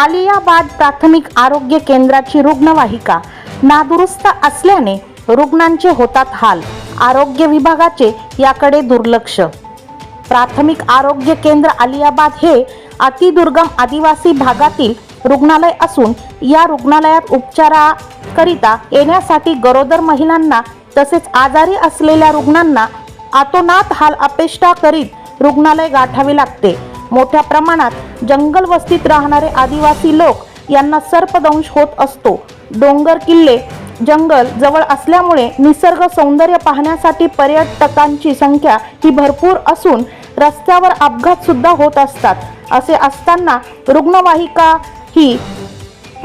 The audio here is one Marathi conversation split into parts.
आलियाबाद प्राथमिक आरोग्य केंद्राची रुग्णवाहिका नादुरुस्त असल्याने रुग्णांचे होतात हाल. आरोग्य विभागाचे याकडे दुर्लक्ष. प्राथमिक आरोग्य केंद्र आलियाबाद हे अतिदुर्गम आदिवासी भागातील रुग्णालय असून या रुग्णालयात उपचाराकरिता येण्यासाठी गरोदर महिलांना तसेच आजारी असलेल्या रुग्णांना आतोनात हाल अपेष्टा करीत रुग्णालय गाठावे लागते. मोठ्या प्रमाणात जंगल वस्तीत राहणारे आदिवासी लोक यांना सर्पदंश होत असतो. डोंगर किल्ले जंगल जवळ असल्यामुळे निसर्ग सौंदर्य पाहण्यासाठी पर्यटकांची संख्या ही भरपूर असून रस्त्यावर अपघात सुद्धा होत असतात. असे असताना रुग्णवाहिका ही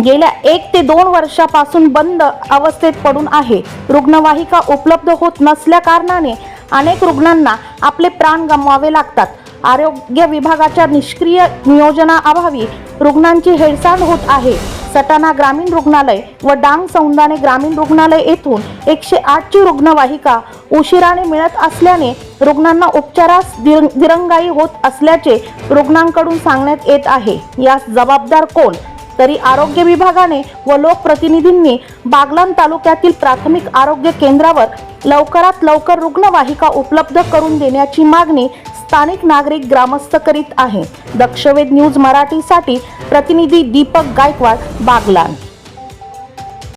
गेल्या एक ते दोन वर्षापासून बंद अवस्थेत पडून आहे. रुग्णवाहिका उपलब्ध होत नसल्या कारणाने अनेक रुग्णांना आपले प्राण गमवावे लागतात. आरोग्य विभागाच्या निष्क्रिय नियोजनाअभावी रुग्णांची हेळसांड होत आहे. सटाणा ग्रामीण रुग्णालय व डांग सौंदाने ग्रामीण रुग्णालय येथून एकशे आठची रुग्णवाहिका उशिराने मिळत असल्याने रुग्णांना उपचारास दिर- दिरंगाई होत असल्याचे रुग्णांकडून सांगण्यात येत आहे. यास जबाबदार कोण? तरी आरोग्य विभागाने व लोकप्रतिनिधींनी बागलान तालुक्यातील प्राथमिक आरोग्य केंद्रावर लवकरात लवकर रुग्णवाहिका उपलब्ध करून देण्याची मागणी स्थानिक नागरिक ग्रामस्थ करीत आहे. दक्षवेध न्यूज मराठीसाठी प्रतिनिधी दीपक गायकवाड बागलान